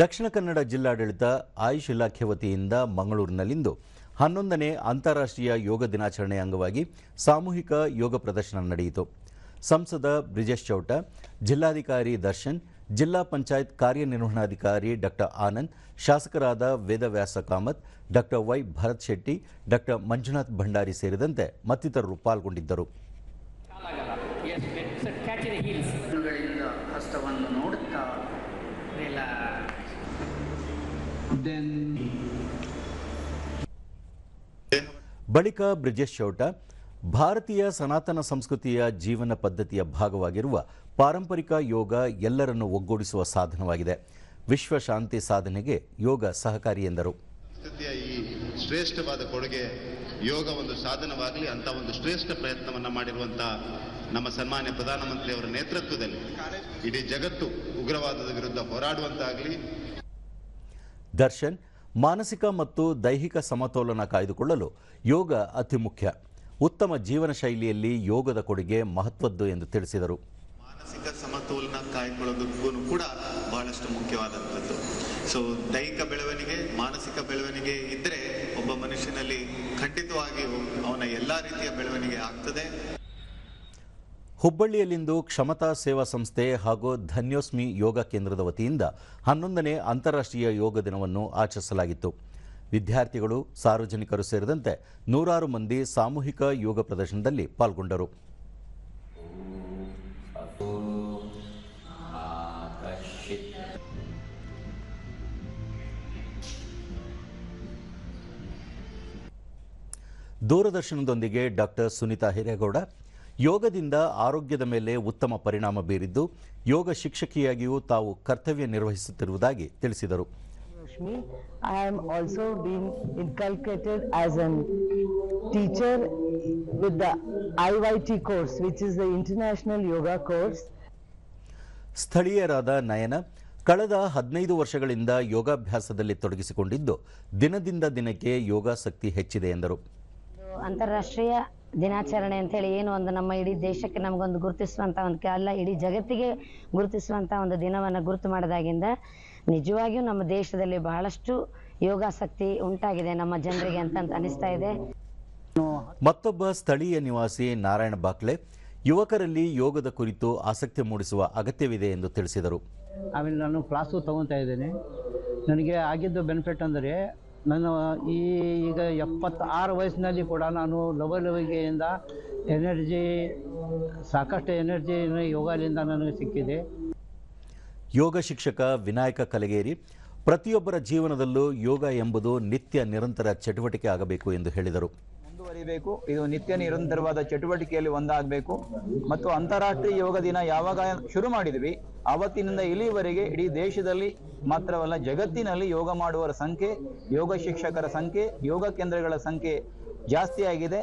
ದಕ್ಷಿಣ ಕನ್ನಡ ಜಿಲ್ಲಾಡಳಿತ ಆಯುಷ್ ಇಲಾಖೆ ವತಿಯಿಂದ ಮಂಗಳೂರಿನಲ್ಲಿಂದು ಹನ್ನೊಂದನೇ ಅಂತಾರಾಷ್ಟ್ರೀಯ ಯೋಗ ದಿನಾಚರಣೆ ಅಂಗವಾಗಿ ಸಾಮೂಹಿಕ ಯೋಗ ಪ್ರದರ್ಶನ ನಡೆಯಿತು. ಸಂಸದ ಬ್ರಿಜೇಶ್ ಚೌಟ ಜಿಲ್ಲಾಧಿಕಾರಿ ದರ್ಶನ್ ಜಿಲ್ಲಾ ಪಂಚಾಯತ್ ಕಾರ್ಯನಿರ್ವಹಣಾಧಿಕಾರಿ ಡಾಕ್ಟರ್ ಆನಂದ್ ಶಾಸಕರಾದ Vedavyas Kamath doctor Y Bharath Shetty doctor Manjunath Bhandari ಸೇರಿದಂತೆ ಮತ್ತಿತರರು ಪಾಲ್ಗೊಂಡಿದ್ದರು. ಹಸ್ತವನ್ನು ನೋಡುತ್ತಾ ಬಳಿಕ ಬ್ರಿಜೇಶ್ ಚೌಟ ಭಾರತೀಯ ಸನಾತನ ಸಂಸ್ಕೃತಿಯ ಜೀವನ ಪದ್ಧತಿಯ ಭಾಗವಾಗಿರುವ ಪಾರಂಪರಿಕ ಯೋಗ ಎಲ್ಲರನ್ನು ಒಗ್ಗೂಡಿಸುವ ಸಾಧನವಾಗಿದೆ. ವಿಶ್ವ ಶಾಂತಿ ಸಾಧನೆಗೆ ಯೋಗ ಸಹಕಾರಿ ಎಂದರು. ಈ ಶ್ರೇಷ್ಠವಾದ ಕೊಡುಗೆ ಯೋಗ ಒಂದು ಸಾಧನವಾಗಲಿ ಅಂತ ಒಂದು ಶ್ರೇಷ್ಠ ಪ್ರಯತ್ನವನ್ನು ಮಾಡಿರುವಂತಹ ನಮ್ಮ ಸನ್ಮಾನ್ಯ ಪ್ರಧಾನಮಂತ್ರಿಯವರ ನೇತೃತ್ವದಲ್ಲಿ ಇಡೀ ಜಗತ್ತು ಉಗ್ರವಾದದ ವಿರುದ್ಧ ಹೋರಾಡುವಂತಾಗಲಿ ದರ್ಶನ್ ಮಾನಸಿಕ ಮತ್ತು ದೈಹಿಕ ಸಮತೋಲನ ಕಾಯ್ದುಕೊಳ್ಳಲು ಯೋಗ ಅತಿ ಮುಖ್ಯ. ಉತ್ತಮ ಜೀವನ ಶೈಲಿಯಲ್ಲಿ ಯೋಗದ ಕೊಡುಗೆ ಮಹತ್ವದ್ದು ಎಂದು ತಿಳಿಸಿದರು. ಮಾನಸಿಕ ಸಮತೋಲನ ಕಾಯ್ಕೊಳ್ಳೋದಕ್ಕೂ ಕೂಡ ಬಹಳಷ್ಟು ಮುಖ್ಯವಾದಂಥದ್ದು. ಸೊ ದೈಹಿಕ ಬೆಳವಣಿಗೆ, ಮಾನಸಿಕ ಬೆಳವಣಿಗೆ ಇದ್ದರೆ ಒಬ್ಬ ಮನುಷ್ಯನಲ್ಲಿ ಖಂಡಿತವಾಗಿಯೂ ಅವನ ಎಲ್ಲ ರೀತಿಯ ಬೆಳವಣಿಗೆ ಆಗ್ತದೆ. ಹುಬ್ಬಳ್ಳಿಯಲ್ಲಿಂದು ಕ್ಷಮತಾ ಸೇವಾ ಸಂಸ್ಥೆ ಹಾಗೂ ಧನ್ಯೋಸ್ಮಿ ಯೋಗ ಕೇಂದ್ರದ ವತಿಯಿಂದ ಹನ್ನೊಂದನೇ ಅಂತಾರಾಷ್ಟ್ರೀಯ ಯೋಗ ದಿನವನ್ನು ಆಚರಿಸಲಾಗಿತ್ತು. ವಿದ್ಯಾರ್ಥಿಗಳು, ಸಾರ್ವಜನಿಕರು ಸೇರಿದಂತೆ ನೂರಾರು ಮಂದಿ ಸಾಮೂಹಿಕ ಯೋಗ ಪ್ರದರ್ಶನದಲ್ಲಿ ಪಾಲ್ಗೊಂಡರು. ದೂರದರ್ಶನದೊಂದಿಗೆ ಡಾಕ್ಟರ್ ಸುನೀತಾ ಹಿರೇಗೌಡ ಯೋಗದಿಂದ ಆರೋಗ್ಯದ ಮೇಲೆ ಉತ್ತಮ ಪರಿಣಾಮ ಬೀರಿದ್ದು ಯೋಗ ಶಿಕ್ಷಕಿಯಾಗಿಯೂ ತಾವು ಕರ್ತವ್ಯ ನಿರ್ವಹಿಸುತ್ತಿರುವುದಾಗಿ ತಿಳಿಸಿದರು um I am also being inculcated as a teacher with the IYT course, which is the International Yoga course. ಸ್ಥಳೀಯರಾದ ನಯನ ಕಳೆದ ಹದಿನೈದು ವರ್ಷಗಳಿಂದ ಯೋಗಾಭ್ಯಾಸದಲ್ಲಿ ತೊಡಗಿಸಿಕೊಂಡಿದ್ದು ದಿನದಿಂದ ದಿನಕ್ಕೆ ಯೋಗಾಸಕ್ತಿ ಹೆಚ್ಚಿದೆ ಎಂದರು ಅಂತಾರಾಷ್ಟ್ರೀಯ ದಿನಾಚರಣೆ ಅಂತೇಳಿ ಏನು ಒಂದು ನಮ್ಮ ಇಡೀ ದೇಶಕ್ಕೆ ನಮಗೊಂದು ಗುರುತಿಸುವಂಥ ಒಂದು ಅಲ್ಲ ಇಡೀ ಜಗತ್ತಿಗೆ ಗುರುತಿಸುವಂಥ ಒಂದು ದಿನವನ್ನು ಗುರುತು ಮಾಡಿದಾಗಿಂದ ನಿಜವಾಗಿಯೂ ನಮ್ಮ ದೇಶದಲ್ಲಿ ಬಹಳಷ್ಟು ಯೋಗಾಸಕ್ತಿ ಉಂಟಾಗಿದೆ ನಮ್ಮ ಜನರಿಗೆ ಅಂತ ಅಂತ ಅನಿಸ್ತಾ ಇದೆ. ಮತ್ತೊಬ್ಬ ಸ್ಥಳೀಯ ನಿವಾಸಿ ನಾರಾಯಣ ಬಾಕ್ಲೆ ಯುವಕರಲ್ಲಿ ಯೋಗದ ಕುರಿತು ಆಸಕ್ತಿ ಮೂಡಿಸುವ ಅಗತ್ಯವಿದೆ ಎಂದು ತಿಳಿಸಿದರು. ಆಮೇಲೆ ನಾನು ಕ್ಲಾಸು ತಗೊತಾ ಇದ್ದೇನೆ. ನನಗೆ ಆಗಿದ್ದು ಬೆನಿಫಿಟ್ ಅಂದರೆ ನಾನು ಈ ಈಗ ಎಪ್ಪತ್ತಾರು ವಯಸ್ಸಿನಲ್ಲಿ ಕೂಡ ನಾನು ಲವಲವಿಗೆಯಿಂದ ಎನರ್ಜಿ, ಸಾಕಷ್ಟು ಎನರ್ಜಿ ಯೋಗದಿಂದ ನನಗೆ ಸಿಕ್ಕಿದೆ. ಯೋಗ ಶಿಕ್ಷಕ ವಿನಾಯಕ ಕಲಗೇರಿ, ಪ್ರತಿಯೊಬ್ಬರ ಜೀವನದಲ್ಲೂ ಯೋಗ ಎಂಬುದು ನಿತ್ಯ ನಿರಂತರ ಚಟುವಟಿಕೆ ಆಗಬೇಕು ಎಂದು ಹೇಳಿದರು. ಮುಂದುವರಿಬೇಕು. ಇದು ನಿತ್ಯ ನಿರಂತರವಾದ ಚಟುವಟಿಕೆಯಲ್ಲಿ ಒಂದಾಗಬೇಕು. ಮತ್ತು ಅಂತಾರಾಷ್ಟ್ರೀಯ ಯೋಗ ದಿನ ಯಾವಾಗ ಶುರು ಮಾಡಿದ್ವಿ ಆವತ್ತಿನಿಂದ ಇಲ್ಲಿವರೆಗೆ ಇಡೀ ದೇಶದಲ್ಲಿ ಮಾತ್ರವಲ್ಲ, ಜಗತ್ತಿನಲ್ಲಿ ಯೋಗ ಮಾಡುವವರ ಸಂಖ್ಯೆ, ಯೋಗ ಶಿಕ್ಷಕರ ಸಂಖ್ಯೆ, ಯೋಗ ಕೇಂದ್ರಗಳ ಸಂಖ್ಯೆ ಜಾಸ್ತಿ ಆಗಿದೆ.